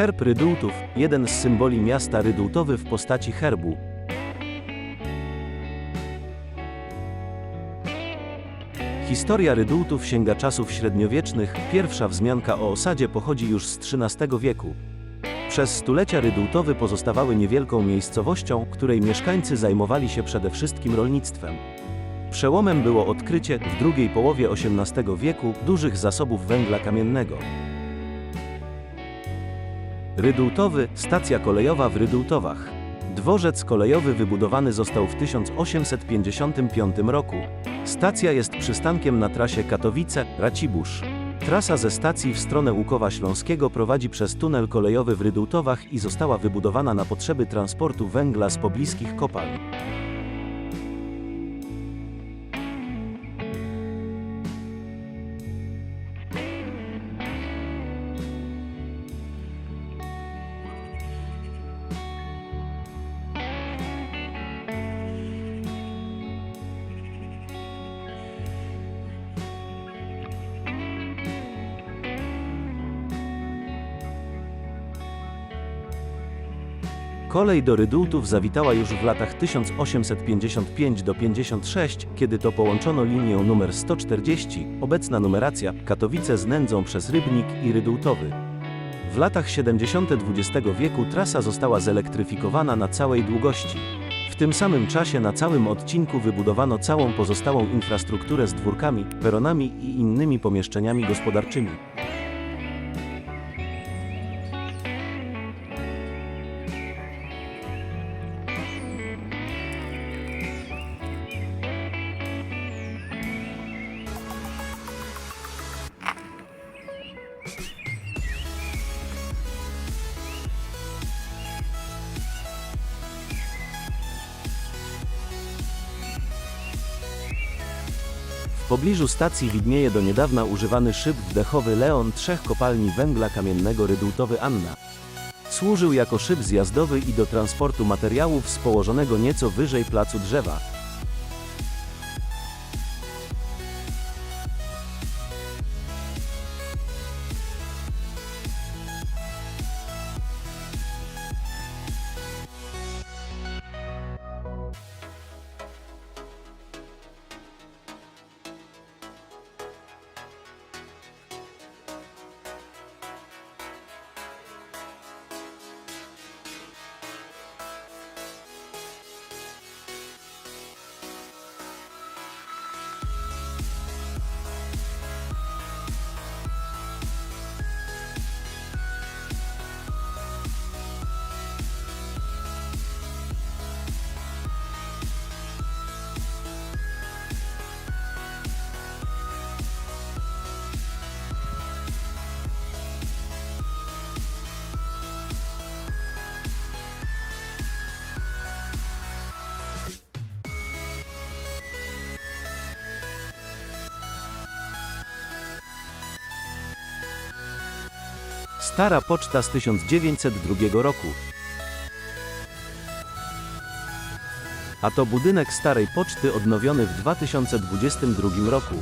Herb Rydultów, jeden z symboli miasta Rydultowy w postaci herbu. Historia Rydultów sięga czasów średniowiecznych, pierwsza wzmianka o osadzie pochodzi już z XIII wieku. Przez stulecia Rydultowy pozostawały niewielką miejscowością, której mieszkańcy zajmowali się przede wszystkim rolnictwem. Przełomem było odkrycie w drugiej połowie XVIII wieku dużych zasobów węgla kamiennego. Rydultowy, stacja kolejowa w Rydultowach. Dworzec kolejowy wybudowany został w 1855 roku. Stacja jest przystankiem na trasie Katowice-Racibórz. Trasa ze stacji w stronę Łukowa Śląskiego prowadzi przez tunel kolejowy w Rydultowach i została wybudowana na potrzeby transportu węgla z pobliskich kopalń. Kolej do Rydultów zawitała już w latach 1855 do 56, kiedy to połączono linię numer 140, obecna numeracja Katowice z Nędzą przez Rybnik i Rydultowy. W latach 70. XX wieku trasa została zelektryfikowana na całej długości. W tym samym czasie na całym odcinku wybudowano całą pozostałą infrastrukturę z dwórkami, peronami i innymi pomieszczeniami gospodarczymi. Pobliżu stacji widnieje do niedawna używany szyb wdechowy Leon trzech kopalni węgla kamiennego Rydultowy Anna. Służył jako szyb zjazdowy i do transportu materiałów z położonego nieco wyżej placu drzewa. Stara poczta z 1902 roku. A to budynek starej poczty odnowiony w 2022 roku.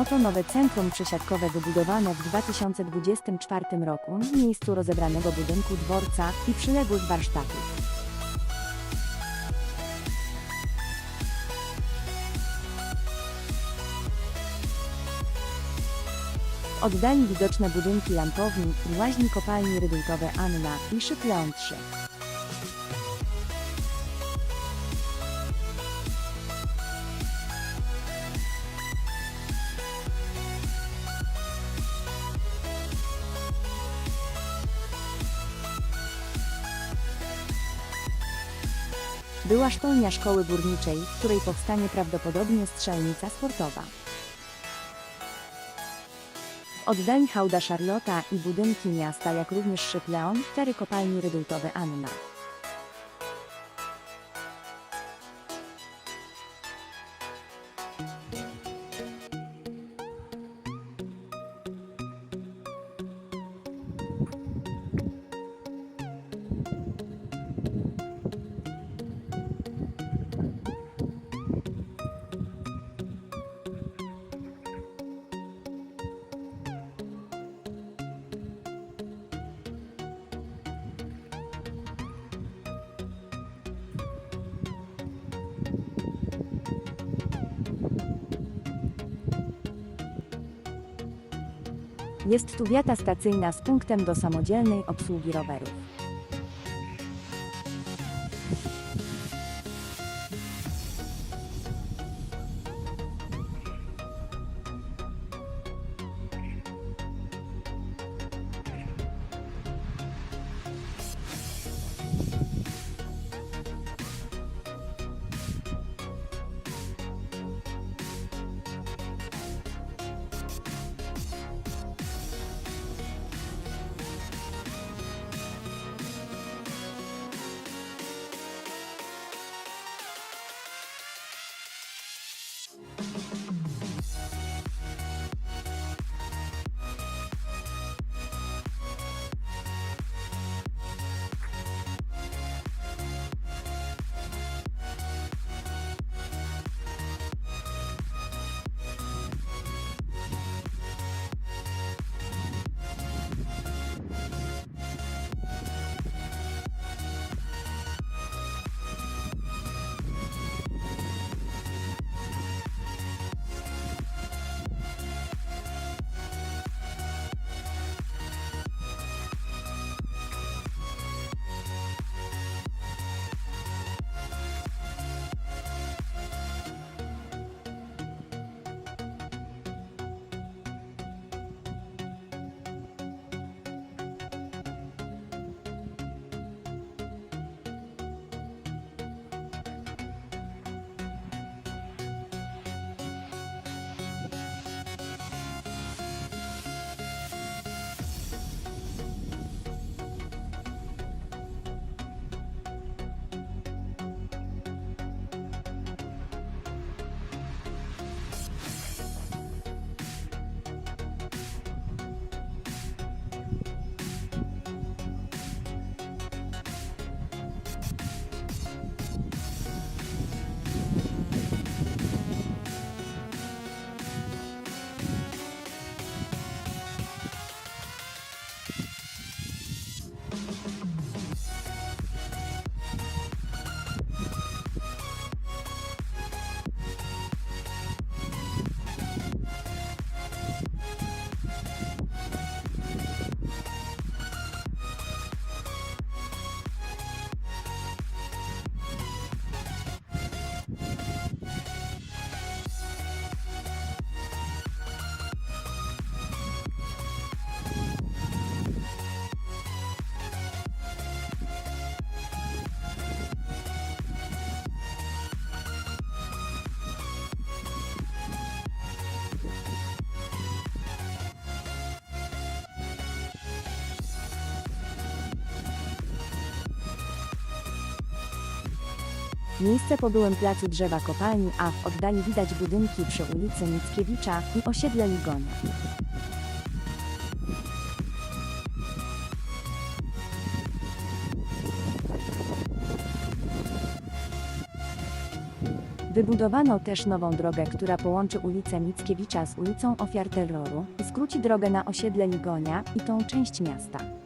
Oto nowe centrum przesiadkowe wybudowane w 2024 roku w miejscu rozebranego budynku dworca i przyległych warsztatów. Oddali widoczne budynki lampowni i łaźni kopalni rydulkowe Anna i Szyb Leon 3. Była szkolnia szkoły górniczej, w której powstanie prawdopodobnie strzelnica sportowa. W oddali hałda Szarlota i budynki miasta, jak również Szypleon, cztery kopalni rydultowe Anna. Jest tu wiata stacyjna z punktem do samodzielnej obsługi rowerów. Miejsce po byłym placu drzewa kopalni, a w oddali widać budynki przy ulicy Mickiewicza i osiedle Ligonia. Wybudowano też nową drogę, która połączy ulicę Mickiewicza z ulicą Ofiar Terroru i skróci drogę na osiedle Ligonia i tą część miasta.